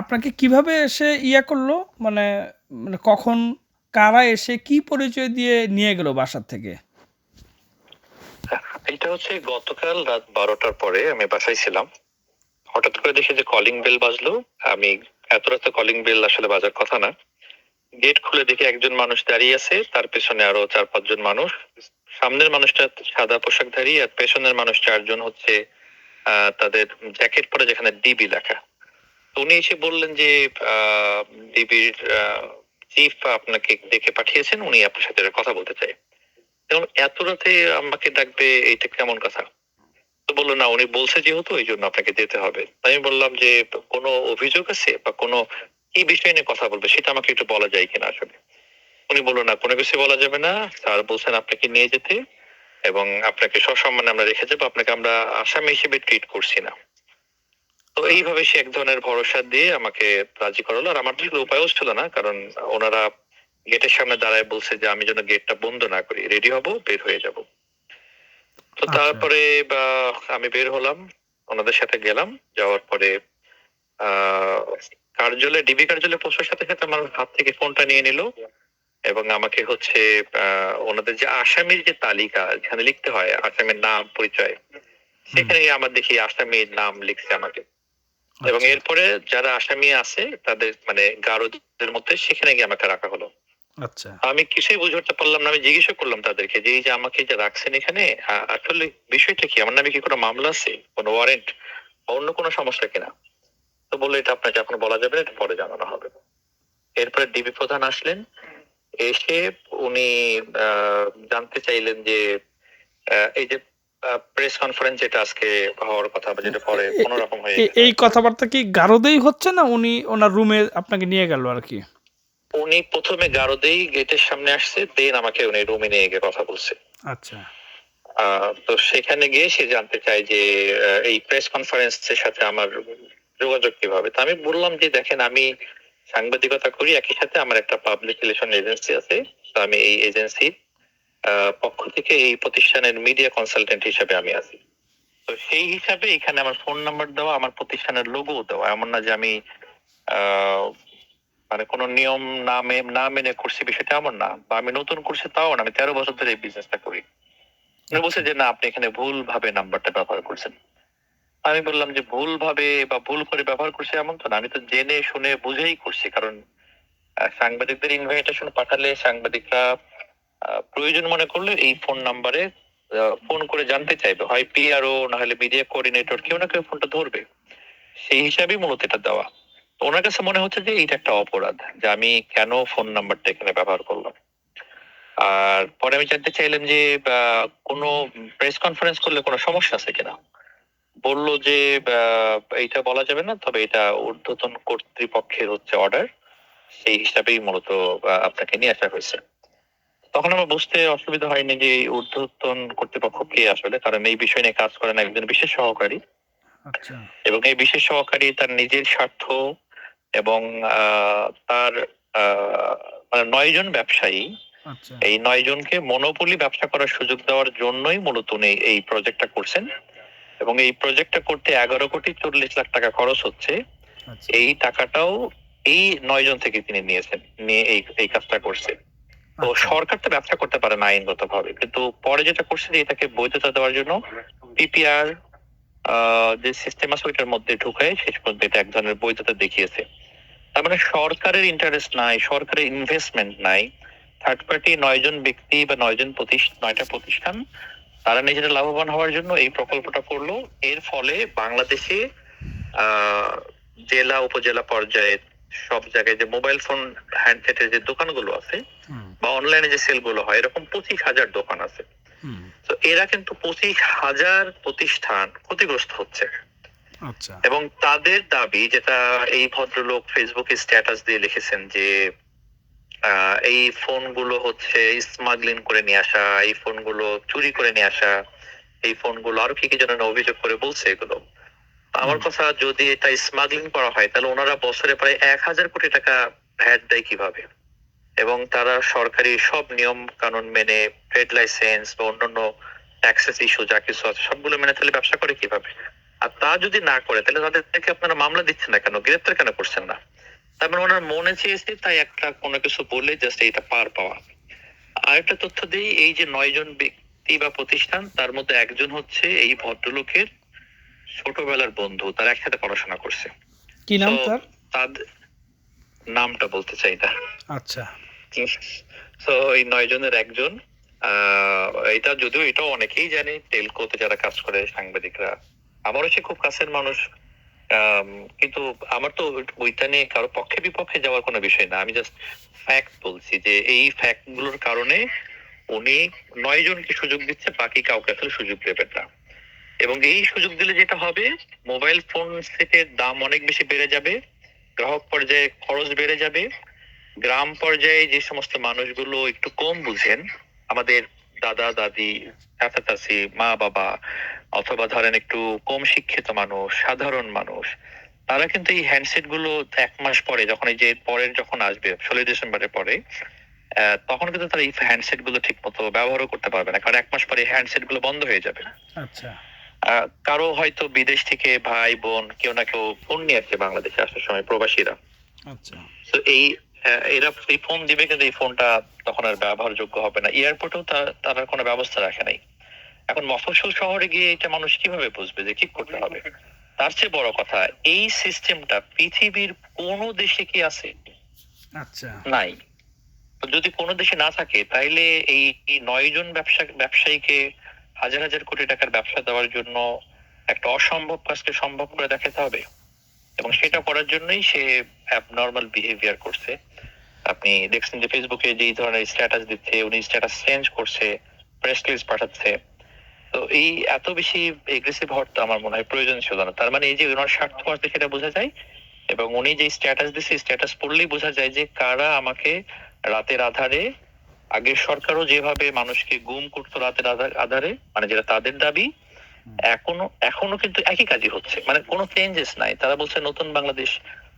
আপনাকে কীভাবে এসে ইয়া করল? মানে মানে কখন, কারা এসে কি পরিচয় দিয়ে নিয়ে গেল বাসার থেকে? এটা হচ্ছে গতকাল রাত বারোটার পরে আমি বাসায় ছিলাম। হঠাৎ করে দেখি যে কলিং বেল বাজলো। আমি এত রাতে কলিং বেল আসলে বাজার কথা না। গেট খুলে দেখি একজন মানুষ দাঁড়িয়ে আছে। তার পেছনে আরও চার, পাঁচজন মানুষ। সামনের মানুষটা সাদা পোশাক পোশাকধারী আর পেছনের মানুষ চারজন হচ্ছে তাদের জ্যাকেট পরে যেখানে ডিবি লেখা। উনি এসে বললেন যে ডিবির চিফ আপনাকে দেখে পাঠিয়েছেন, উনি আপনার সাথে কথা বলতে চাই এত রাতে আমাকে ডাকবে, এইটা কেমন কথা? তো বলল, না, উনি বলছে যেহেতু, এই জন্য আপনাকে যেতে হবে। আমি বললাম যে, কোনো অভিযোগ আছে বা কোনো, কি বিষয় নিয়ে কথা বলবে, সেটা আমাকে একটু বলা যায় কিনা আসলে? উনি বলল, না, কোনো কিছু বলা যাবে না। স্যার বলছেন আপনাকে নিয়ে যেতে এবং আপনাকে সসম্মানে আমরা রেখে যাব। আপনাকে আমরা আসামি হিসেবে ট্রিট করছি না। তো এইভাবে সে এক ধরনের ভরসা দিয়ে আমাকে রাজি করালো। আর আমার তো উপায়ও ছিল না কারণ ওনারা গেটের সামনে দাঁড়ায় বলছে যে আমি যেন গেটটা বন্ধ না করি রেডি হব বের হয়ে যাব। তো আচ্ছা। তারপরে বা আমি বের হলাম ওনাদের সাথে গেলাম যাওয়ার পরে আহ কার্যালয়ে ডিবি কার্যালয়ে পৌঁছার সাথে সাথে আমার হাত থেকে ফোনটা নিয়ে নিল এবং আমাকে হচ্ছে আহ, ওনাদের যে আসামির যে তালিকা যেখানে লিখতে হয় আসামির নাম পরিচয় সেখানে আমার দেখি আসামির নাম লিখছে আমাকে। এবং আচ্ছা, এরপরে যারা আসামি আছে তাদের মানে গারদের মধ্যে সেখানে গিয়ে আমাকে রাখা হলো। আচ্ছা। আমি কিছুই বুঝে উঠতে পারলাম না আমি জিজ্ঞেস করলাম তাদেরকে যে এই যে আমাকে যে রাখছেন এখানে আসলে বিষয়টা কি? আমার নামে কি কোনো মামলা আছে? কোনো ওয়ারেন্ট বা অন্য কোনো সমস্যা কিনা? তো বলল এটা আপনাকে এখন বলা যাবে না, এটা পরে জানানো হবে। এরপরে ডিবি প্রধান আসলেন এসে উনি আহ, জানতে চাইলেন যে এই যে প্রেস কনফারেন্স যেটা আজকে হওয়ার কথা বা যেটা পরে কোনো রকম হয়ে এই কথাবার্তা কি গারদেই হচ্ছে না উনি ওনার রুমে আপনাকে নিয়ে গেল আর কি? উনি প্রথমে গারদেই গেটের সামনে আসছে দেন আমাকে উনি রুমে নিয়ে গিয়ে কথা বলছে। আচ্ছা। তো সেখানে গিয়ে সে জানতে চায় যে এই প্রেস কনফারেন্সের সাথে আমার যোগাযোগ কীভাবে? তো আমি বললাম যে দেখেন আমি সাংবাদিকতা করি একই সাথে আমার একটা পাবলিক রিলেশন এজেন্সি আছে তো আমি এই এজেন্সির পক্ষ থেকে এই প্রতিষ্ঠানের মিডিয়া কনসালটেন্ট হিসাবে আমি আছি। তো সেই হিসাবে এখানে আমার ফোন নাম্বার দেওয়া, আমার প্রতিষ্ঠানের লোগো দেওয়া। এমন না যে আমি মানে কোনো নিয়ম না না মেনে করছি বিষয়টা এমন না। বা আমি নতুন করছি তাও না। আমি তেরো বছর ধরে এই বিজনেসটা করি। উনি বলছে যে, না, আপনি এখানে ভুল ভাবে নাম্বারটা ব্যবহার করছেন। আমি বললাম যে ভুল ভাবে বা ভুল করে ব্যবহার করছে এমন তো না। আমি তো জেনে, শুনে, বুঝেই করছি। কারণ সাংবাদিকদের ইনভাইটেশন পাঠালে সাংবাদিকরা প্রয়োজন মনে করলে এই ফোন নাম্বারে ফোন করে জানতে চাইবে। হয় পিআরও না হলে মিডিয়া কোঅর্ডিনেটর কেউ না কেউ ফোনটা ধরবে। সেই হিসাবেই মূলত এটা দেওয়া। ওনার কাছে মনে হচ্ছে যে এটা একটা অপরাধ, যে আমি কেন ফোন নাম্বারটা এখানে ব্যবহার করলাম। আর পরে আমি জানতে চাইলাম যে কোনো প্রেস কনফারেন্স করলে কোনো সমস্যা আছে কিনা? বলল যে এইটা বলা যাবে না, তবে এটা ঊর্ধ্বতন কর্তৃপক্ষের হচ্ছে অর্ডার সেই হিসাবেই মূলত আপনাকে নিয়ে আসা হয়েছে। তখন আমার বুঝতে অসুবিধা হয়নি যে এই ঊর্ধ্বতন কর্তৃপক্ষ কে আসলে কারণ এই বিষয় নিয়ে কাজ করেন একজন বিশেষ সহকারী। আচ্ছা। এবং এই বিশেষ সহকারী তার নিজের স্বার্থ এবং তার মানে নয় জন ব্যবসায়ী আচ্ছা। এই নয় জনকে মনোপলি ব্যবসা করার সুযোগ দেওয়ার জন্যই মূলত উনি এই প্রজেক্টটা করছেন। এবং এই প্রজেক্টটা করতে এগারো কোটি চল্লিশ লাখ টাকা খরচ হচ্ছে। আচ্ছা। এই টাকাটাও এই নয় জন থেকে তিনি নিয়েছেন নিয়ে এই এই কাজটা করছে তো আচ্ছা। সরকার তো ব্যবসা করতে পারে না আইনগত ভাবে কিন্তু পরে যেটা করছে যে এটাকে বৈধতা দেওয়ার জন্য পিপিআর যে সিস্টেম আছে ওইটার মধ্যে ঢুকায় শেষ পর্যন্ত এটা এক ধরনের বৈধতা দেখিয়েছে। তার মানে সরকারের ইন্টারেস্ট নাই সরকারের ইনভেস্টমেন্ট নাই। থার্ড পার্টি নয় জন ব্যক্তি বা নয় জন প্রতিষ্ঠান নয়টা প্রতিষ্ঠান তারা নিজেরা লাভবান হওয়ার জন্য এই প্রকল্পটা করল। এর ফলে বাংলাদেশে আহ, জেলা উপজেলা পর্যায়ে সব জায়গায় যে মোবাইল ফোন হ্যান্ডসেটের যে দোকানগুলো আছে বা অনলাইনে যে সেলগুলো হয় এরকম পঁচিশ হাজার দোকান আছে। তো এরা কিন্তু পঁচিশ হাজার প্রতিষ্ঠান ক্ষতিগ্রস্ত হচ্ছে। আচ্ছা। এবং তাদের দাবি যেটা এই ভদ্রলোক ফেসবুকে স্ট্যাটাস দিয়ে লিখেছেন যে এই ফোনগুলো হচ্ছে স্মাগলিং করে নিয়ে আসা এই ফোনগুলো চুরি করে নিয়ে আসা এই ফোনগুলো আরও কি কি যেন অভিযোগ করে বলছে এগুলো। আমার কথা যদি এটা স্মাগলিং করা হয় তাহলে ওনারা বছরে প্রায় এক হাজার কোটি টাকা ভ্যাট দেয় কীভাবে? এবং তারা সরকারি সব নিয়ম কানুন মেনে ট্রেড লাইসেন্স বা অন্যান্য ট্যাক্সেস ইস্যু যা কিছু আছে সবগুলো মেনে তাহলে ব্যবসা করে কীভাবে? আর তা যদি না করে তাহলে তাদেরকে আপনারা মামলা দিচ্ছেন না কেন? গ্রেপ্তার কেন করছেন না? তার মানে ওনার মনে চেয়েছে তাই একটা কোনো কিছু বললে জাস্ট এটা পার পাওয়া। আরেকটা তথ্য দিই এই যে নয় জন ব্যক্তি বা প্রতিষ্ঠান তার মধ্যে একজন হচ্ছে এই ভদ্রলোকের ছোটবেলার বন্ধু তারা একসাথে পড়াশোনা করছে। কি নাম তার? নামটা বলতে চাই না আচ্ছা। তো এই নয় জনের একজন। এটা যদিও এটাও অনেকেই জানে টেলকোতে যারা কাজ করে সাংবাদিকরা। খুব কাছের মানুষ। কিন্তু আমার তো ওইটা নিয়ে কারও পক্ষে বিপক্ষে যাওয়ার কোনো বিষয় না। আমি জাস্ট ফ্যাক্ট বলছি যে, এই ফ্যাক্টগুলোর কারণে উনি নয় জনকে সুযোগ দিচ্ছে, বাকি কাউকে আসলে সুযোগ দেবেন না। এবং এই সুযোগ দিলে যেটা হবে, মোবাইল ফোন সেটের দাম অনেক বেশি বেড়ে যাবে। গ্রাহক পর্যায়ে খরচ বেড়ে যাবে। গ্রাম পর্যায়ে যে সমস্ত মানুষগুলো একটু কম বুঝেন আমাদের দাদা দাদি চাচা চাচি মা বাবা অথবা ধরেন একটু কম শিক্ষিত মানুষ সাধারণ মানুষ তারা কিন্তু এই হ্যান্ডসেটগুলো এক মাস পরে যখন এই যে পরের যখন আসবে ষোলোই ডিসেম্বরের পরে তখন কিন্তু তারা এই হ্যান্ডসেটগুলো ঠিক মতো ব্যবহারও করতে পারবে না কারণ এক মাস পরে হ্যান্ডসেটগুলো বন্ধ হয়ে যাবে। আচ্ছা। কারও হয়তো বিদেশ থেকে ভাই বোন কেউ না কেউ ফোন নিয়ে আসছে বাংলাদেশে আসার সময় প্রবাসীরা। আচ্ছা। তো এই এরা এই ফোন দিবে কিন্তু এই ফোনটা তখন আর ব্যবহারযোগ্য হবে না। এয়ারপোর্টেও তারা কোনো ব্যবস্থা রাখে নাই। এখন মফস্বল শহরে গিয়ে এটা মানুষ কীভাবে বুঝবে যে কি করতে হবে? তার চেয়ে বড় কথা এই সিস্টেমটা পৃথিবীর কোন দেশে কি আছে? আচ্ছা। নাই। যদি কোনো দেশে না থাকে তাইলে এই এই নয় জন ব্যবসা ব্যবসায়ীকে হাজার হাজার কোটি টাকার ব্যবসা দেওয়ার জন্য একটা অসম্ভব কাজকে সম্ভব করে দেখাতে হবে। এবং সেটা করার জন্যই সে অ্যাবনর্মাল বিহেভিয়ার করছে। আপনি দেখছেন যে ফেসবুকে যেই ধরনের স্ট্যাটাস দিচ্ছে উনি স্ট্যাটাস চেঞ্জ করছে প্রেস লিস্ট পাঠাচ্ছে। তো এই এত বেশি এগ্রেসিভ হওয়ার তো আমার মনে হয় প্রয়োজন ছিল না। তার মানে এই যে ওনার স্বার্থ আছে সেটা বোঝা যায় এবং উনি যে স্ট্যাটাস দিচ্ছে স্ট্যাটাস পড়লেই বোঝা যায় যে কারা আমাকে রাতের আধারে আগের সরকারও যেভাবে মানুষকে গুম করতো রাতের আধারে মানে যেটা তাদের দাবি এখনও এখনও কিন্তু একই কাজই হচ্ছে। মানে কোনো চেঞ্জেস নাই। তারা বলছে নতুন বাংলাদেশ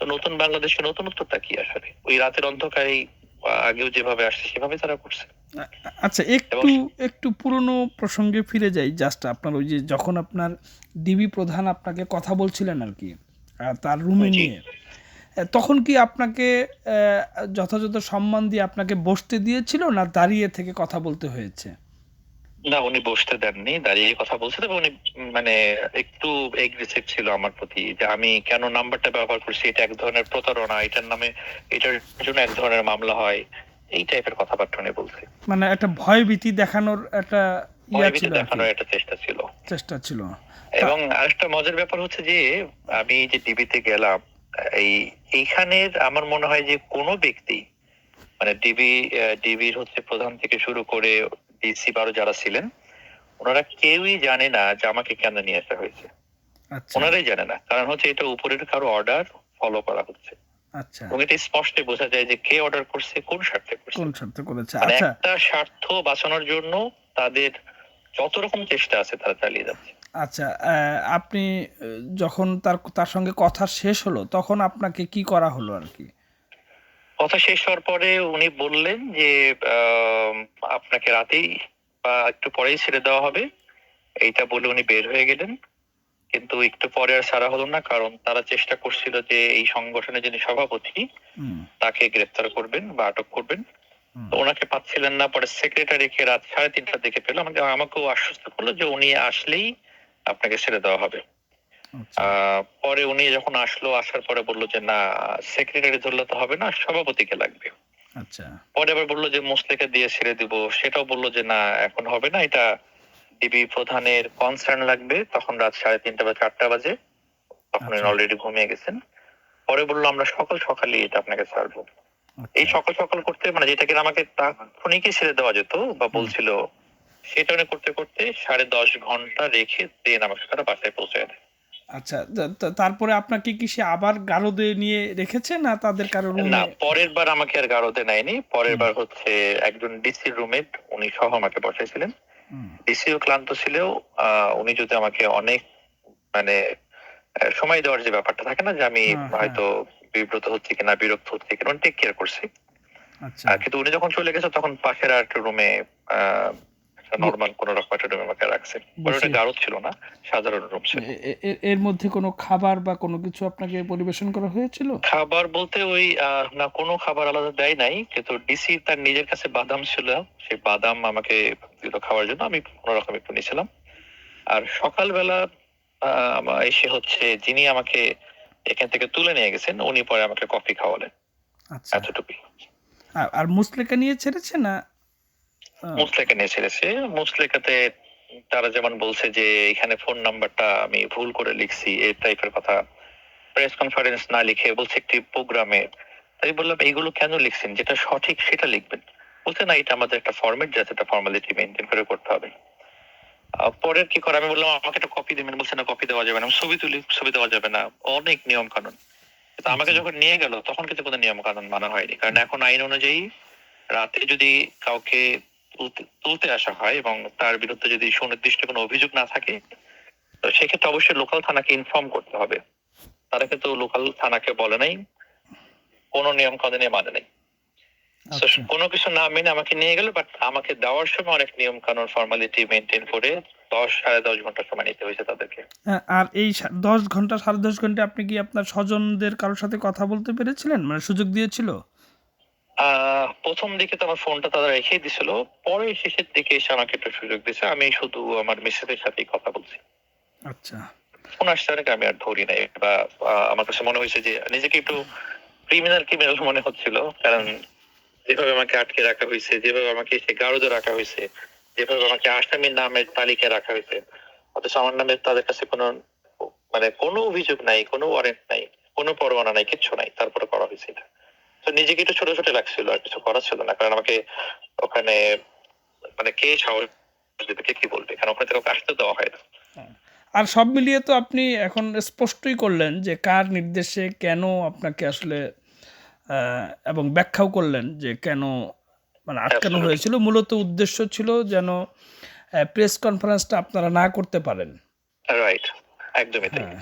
তো নতুন বাংলাদেশে নতুনত্বটা কি আসলে? ওই রাতের অন্ধকারেই আহ, আগেও যেভাবে আসছে সেভাবে তারা করছে। আচ্ছা একটু একটু পুরনো প্রসঙ্গে ফিরে যাই জাস্ট আপনার ওই যে যখন আপনার ডিবি প্রধান আপনাকে কথা বলছিলেন আর কি তার রুমে। নিয়ে তখন কি আপনাকে আহ, যথাযথ সম্মান দিয়ে আপনাকে বসতে দিয়েছিল না দাঁড়িয়ে থেকে কথা বলতে হয়েছে? না উনি বসতে দেননি দাঁড়িয়ে কথা বলছে। তবে উনি মানে একটু এগ্রেসিভ ছিল আমার প্রতি যে আমি কেন নাম্বারটা ব্যবহার করছি এটা এক ধরনের প্রতারণা এটার নামে এটার জন্য এক ধরনের মামলা হয় এই টাইপের কথাবার্তা উনি বলছে। মানে একটা ভয় ভয়ভীতি দেখানোর একটা দেখানোর একটা চেষ্টা ছিল। চেষ্টা ছিল। এবং আরেকটা মজার ব্যাপার হচ্ছে যে আমি যে ডিবিতে গেলাম এই এইখানের আমার মনে হয় যে কোনো ব্যক্তি মানে ডিবি ডিবির হচ্ছে প্রধান থেকে শুরু করে ডিসি বারো যারা ছিলেন ওনারা কেউই জানে না যে আমাকে কেন নিয়ে আসা হয়েছে। আচ্ছা। ওনারাই জানে না কারণ হচ্ছে এটা উপরের কারও অর্ডার ফলো করা হচ্ছে। আচ্ছা। এবং এটা স্পষ্ট বোঝা যায় যে কে অর্ডার করছে কোন স্বার্থে করছে। কোন শর্ত করেছে? মানে আচ্ছা। একটা স্বার্থ বাঁচানোর জন্য তাদের যত রকম চেষ্টা আছে তারা চালিয়ে যাচ্ছে। আচ্ছা আপনি যখন তার তার সঙ্গে কথা শেষ হলো তখন আপনাকে কি করা হলো আর কি? কথা শেষ হওয়ার পরে উনি বললেন যে আপনাকে রাতেই বা একটু পরেই ছেড়ে দেওয়া হবে। এইটা বলে উনি বের হয়ে গেলেন। কিন্তু একটু পরে আর সারা হলো না কারণ তারা চেষ্টা করছিল যে এই সংগঠনের যিনি সভাপতি তাকে গ্রেফতার করবেন বা আটক করবেন। তো ওনাকে পাচ্ছিলেন না পরে সেক্রেটারিকে রাত সাড়ে তিনটার দিকে পেল। আমাকে আমাকেও আশ্বস্ত করল যে উনি আসলেই আপনাকে ছেড়ে দেওয়া হবে। পরে উনি যখন আসলো আসার পরে বলল যে না সেক্রেটারি ধরলে তো হবে না সভাপতিকে লাগবে। আচ্ছা। পরে আবার বলল যে মুসলিকে দিয়ে ছেড়ে দিব। সেটাও বলল যে না এখন হবে না এটা ডিবি প্রধানের কনসার্ন লাগবে। তখন রাত সাড়ে তিনটা বা চারটা বাজে তখন আচ্ছা। অলরেডি ঘুমিয়ে গেছেন। পরে বলল আমরা সকাল সকালই এটা আপনাকে ছাড়বো। এই আচ্ছা। সকাল সকাল করতে মানে যেটা কিনা আমাকে তাৎক্ষণিকই ছেড়ে দেওয়া যেত বা বলছিল সেটা করতে করতে সাড়ে দশ ঘণ্টা রেখে দেন আমাকে তারা বাসায় পৌঁছে দেয় আচ্ছা তারপরে আপনাকে কি সে আবার গারদে নিয়ে রেখেছে না তাদের কারও না পরের বার আমাকে আর গারদে নেয়নি। পরের বার হচ্ছে একজন ডিসি রুমেট উনি সহ আমাকে বসাইছিলেন। ডিসিও ক্লান্ত ছিলেও উনি যদি আমাকে অনেক মানে সময় দেওয়ার যে ব্যাপারটা থাকে না যে আমি হ্যাঁ, হ্যাঁ। হয়তো বিব্রত হচ্ছে কিনা বিরক্ত হচ্ছে কিনা টেক কেয়ার করছি। আচ্ছা। কিন্তু উনি যখন চলে গেছে তখন পাশের আর একটা রুমে কোন রকম একটা রুমে আমাকে রাখছে। ওটা ছিল না সাধারণ রুম ছিল। এর মধ্যে কোনো খাবার বা কোনো কিছু আপনাকে পরিবেশন করা হয়েছিল? খাবার বলতে ওই না কোনো খাবার আলাদা দেয় নাই কিন্তু ডিসি তার নিজের কাছে বাদাম ছিল। সেই বাদাম আমাকে দিল খাওয়ার জন্য আমি কোনো রকম একটু নিয়েছিলাম। আর সকালবেলা এসে হচ্ছে যিনি আমাকে এখান থেকে তুলে নিয়ে গেছেন উনি পরে আমাকে কফি খাওয়ালেন। আচ্ছা। এতটুকুই। আর- মুসলেকা নিয়ে ছেড়েছে না মুসলেকা নিয়ে ছেড়েছে। মুসলেকাতে তারা যেমন বলছে যে এখানে ফোন নাম্বারটা আমি ভুল করে লিখছি এই টাইপের কথা। প্রেস কনফারেন্স না লিখে বলছে একটি প্রোগ্রামে তাই বললাম এইগুলো কেন লিখছেন? যেটা সঠিক সেটা লিখবেন। বলছে না এটা আমাদের একটা ফরম্যাট যাতে একটা ফর্মালিটি মেনটেন করে করতে হবে। পরের কি করে? আমি বললাম আমাকে একটা কপি দিবেন। বলছে না কপি দেওয়া যাবে না। ছবি তুলি ছবি দেওয়া যাবে না। অনেক নিয়ম কানুন আমাকে যখন নিয়ে গেল তখন কিন্তু কোনো নিয়ম কানুন মানা হয়নি। কারণ এখন আইন অনুযায়ী রাতে যদি কাউকে তুলতে- আসা হয় এবং তার বিরুদ্ধে যদি সুনির্দিষ্ট কোনো অভিযোগ না থাকে তো সেক্ষেত্রে অবশ্যই লোকাল থানাকে ইনফর্ম করতে হবে। তারা কিন্তু লোকাল থানাকে বলে নাই কোনো নিয়ম কানুনে মানে নাই। আচ্ছা। কোনো কিছু না মেনে আমাকে নিয়ে গেল বাট আমাকে দেওয়ার সময় অনেক নিয়ম কানুন ফর্মালিটি মেনটেন করে দশ সাড়ে দশ ঘণ্টা সময় নিতে হয়েছে তাদেরকে। হ্যাঁ, আর এই দশ ঘণ্টা সাড়ে দশ ঘণ্টা আপনি কি আপনার স্বজনদের কারোর সাথে কথা বলতে পেরেছিলেন? মানে সুযোগ দিয়েছিল? প্রথম দিকে তো আমার ফোনটা তারা রেখে দিছিল। পরে শেষের দিকে এসে আমাকে একটু সুযোগ দিয়েছে। আমি শুধু আমার মিসেসের সাথেই কথা বলছি। আচ্ছা। ফোন আসছে অনেক আমি আর ধরি নাই। বা আমার কাছে মনে হয়েছে যে নিজেকে একটু ক্রিমিনাল ক্রিমিনাল মনে হচ্ছিল। কারণ যেভাবে আমাকে আটকে রাখা হয়েছে যেভাবে আমাকে সে গারদে রাখা হয়েছে যেভাবে আমাকে আসামির নামের তালিকায় রাখা হয়েছে অথচ আমার নামে তাদের কাছে কোনো মানে কোনো অভিযোগ নাই কোনো ওয়ারেন্ট নাই কোনো পরোয়ানা নাই কিচ্ছু নাই। তারপরে করা হয়েছে এটা। তো নিজেকে একটু ছোট ছোট লাগছিল আর কিছু করা ছিল না। কারণ আমাকে ওখানে মানে কে সাহস দেবে কে কি বলবে? কারণ ওখানে তো কাউকে আসতে দেওয়া হয় না। আর সব মিলিয়ে তো আপনি এখন স্পষ্টই করলেন যে কার নির্দেশে কেন আপনাকে আসলে এবং ব্যাখ্যাও করলেন যে কেন মানে আটকানো হয়েছিল। মূলত উদ্দেশ্য ছিল যেন প্রেস কনফারেন্সটা আপনারা না করতে পারেন। রাইট একদমই তাই। হ্যাঁ।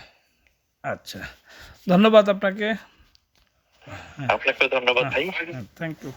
আচ্ছা। ধন্যবাদ আপনাকে। আপনাকে ধন্যবাদ ভাই থ্যাংক ইউ